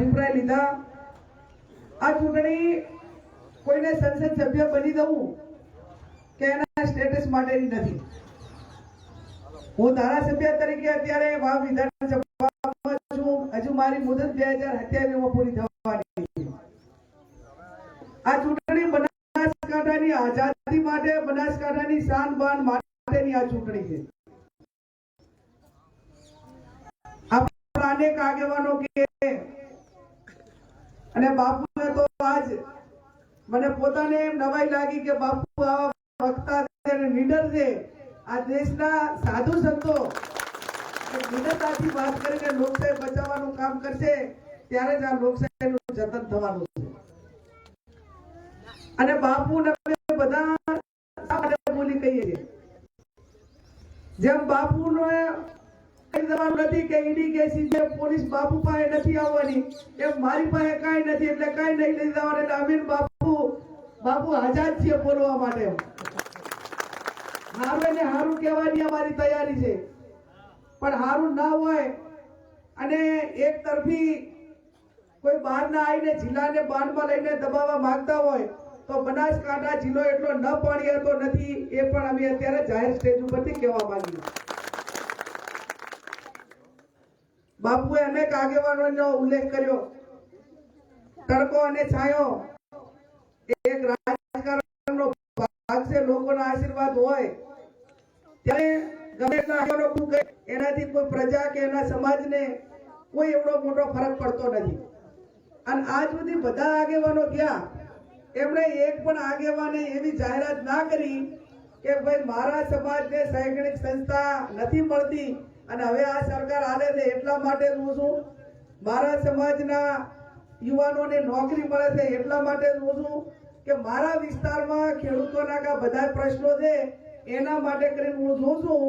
અભિપ્રાય લીધા. આ ચૂંટણી કોઈને સંસદ સભ્ય બની દઉં કે એના સ્ટેટસ માટેની નથી. હું ધારાસભ્ય તરીકે અત્યારે વાવ વિધાનસભામાં છું. હજુ મારી મુદત બે હજાર સત્યાવીસમાં પૂરી થવાની આ ચૂંટણી બનાસકાંઠાની આઝાદી માટે, બનાસકાંઠાની શાન બાન માટેની આ ચૂંટણી છે. અનેક આગેવાનો કે અને બાપુને તો આજ મને પોતાને એમ નવાઈ લાગી કે બાપુ આવા વક્તા છે છે. આ દેશના સાધુ સંતો એ વાત કરીને લોકશાહી બચાવવાનું કામ કરશે ત્યારે જ આ લોકશાહીનું જતન થવાનું છે. અને બાપુ ને બધા બોલી કહીએ છીએ. જેમ બાપુનો દેવાનું નથી કે ઈડી કે સીબીઆઈ પોલીસ બાપુ પાસે નથી આવવાની. એમ મારી પાસે કાંઈ નથી, એટલે કાંઈ નહીં લઈ જવાનું, એટલે અમીન બાપુ બાપુ આઝાદ છે બોલવા માટે. હારું એને હારું કહેવાની અમારી તૈયારી છે. પણ હારું ના હોય, અને એક તરફી કોઈ બહારના આવીને જિલ્લાને બાંધમાં લઈને દબાવવા માંગતા હોય, તો બનાસકાંઠા જિલ્લો એટલો ન પાણીયાતો નથી, એ પણ અમે અત્યારે જાહેર સ્ટેજ ઉપરથી કહેવા માંગીએ બાપુએ અનેક આગેવાનોનો ઉલ્લેખ કર્યો. તડકો અને છાયો એક રાજકારણનો લોકોના આશીર્વાદ હોય. ત્યારે એનાથી કોઈ પ્રજા કે એના સમાજને કોઈ એવડો મોટો ફરક પડતો નથી. અને આજ સુધી બધા આગેવાનો ગયા. એમણે એક પણ આગેવાને એવી જાહેરાત ના કરી કે ભાઈ, મારા સમાજને શૈક્ષણિક સંસ્થા નથી મળતી. અને હવે આ સરકાર આલે છે એટલા માટે જ છું. મારા સમાજના યુવાનોને નોકરી મળે છે એટલા માટે જ છું કે મારા વિસ્તારમાં ખેડૂતોના કા બધા પ્રશ્નો છે, એના માટે કરીને હું જોઉં છું.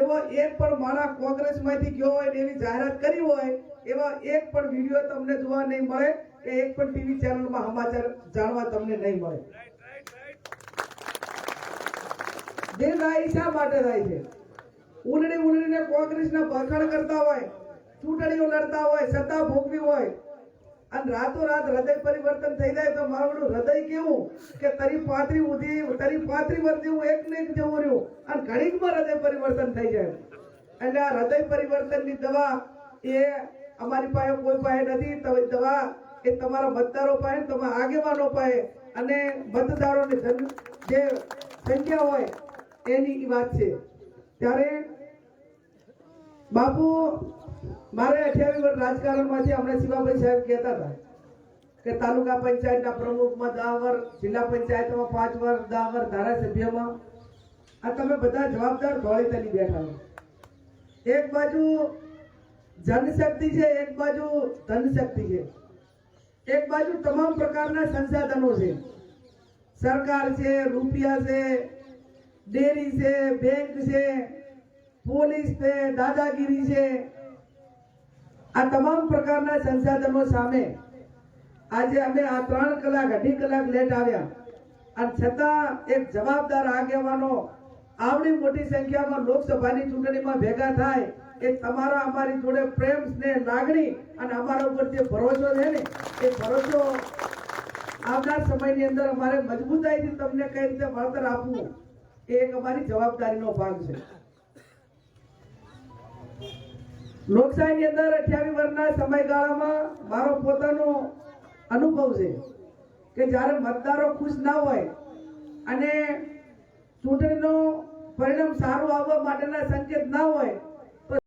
એવો એક પણ માણસ કોંગ્રેસમાંથી ગયો હોય એવી જાહેરાત કરી હોય, એવા એક પણ વીડિયો તમને જોવા નહીં મળે કે એક પણ ટીવી ચેનલમાં સમાચાર જાણવા તમને નહીં મળે. જે થાય શા માટે થાય છે? ઉલડી ઉલડીને કોંગ્રેસના ભખડ કરતા હોય, ચૂંટણીઓ લડતા હોય, સત્તા ભોગવી હોય, અને રાતોરાત હૃદય પરિવર્તન થઈ જાય તો મારું હૃદય કેવું કે તરી પાત્રી ઉધી, તરી પાત્રી વર્ષથી હું એક ને એક જેવું રહ્યું, અને ઘડીકમાં હૃદય પરિવર્તન થઈ જાય. એટલે આ હૃદય પરિવર્તનની દવા એ અમારી પાસે કોઈ પાસે નથી દવા એ તમારા મતદારો પાસે, તમારા આગેવાનો પાસે, અને મતદારોની જે સંખ્યા હોય એની વાત છે. ત્યારે બાપુ, મારે અઠ્યાવીસ વર્ષ રાજકારણમાંથી હમણાં શિવાભાઈ સાહેબ કહેતા હતા કે તાલુકા પંચાયતના પ્રમુખમાં દસ વર્ષ જિલ્લા પંચાયતમાં પાંચ વર્ષ દસ વર્ષ ધારાસભ્યમાં. આ તમે બધા જવાબદાર ધોળી તલી બેઠા છો એક બાજુ જનશક્તિ છે, એક બાજુ ધનશક્તિ છે. એક બાજુ તમામ પ્રકારના સંસાધનો છે. સરકાર છે, રૂપિયા છે, ડેરી છે, બેંક છે પોલીસ છે દાદાગીરી છે. આ તમામ પ્રકારના સંસાધનો સામે આજે અમે આ ત્રણ કલાક, અઢી કલાક લેટ આવ્યા. અને છતાં એક જવાબદાર આગેવાનો આવડી મોટી સંખ્યામાં લોકસભાની ચૂંટણીમાં ભેગા થાય એ તમારા અમારી જોડે પ્રેમ, સ્નેહ, લાગણી અને અમારા ઉપર જે ભરોસો છે ને, એ ભરોસો આવનાર સમયની અંદર અમારે મજબૂતાઈથી તમને કઈ રીતે વળતર આપવું એ એક અમારી જવાબદારીનો ભાગ છે. લોકશાહીની અંદર અઠ્યાવીસ વર્ષના સમયગાળામાં મારો પોતાનો અનુભવ છે કે જ્યારે મતદારો ખુશ ના હોય અને ચૂંટણીનું પરિણામ સારું આવવા માટેના સંકેત ના હોય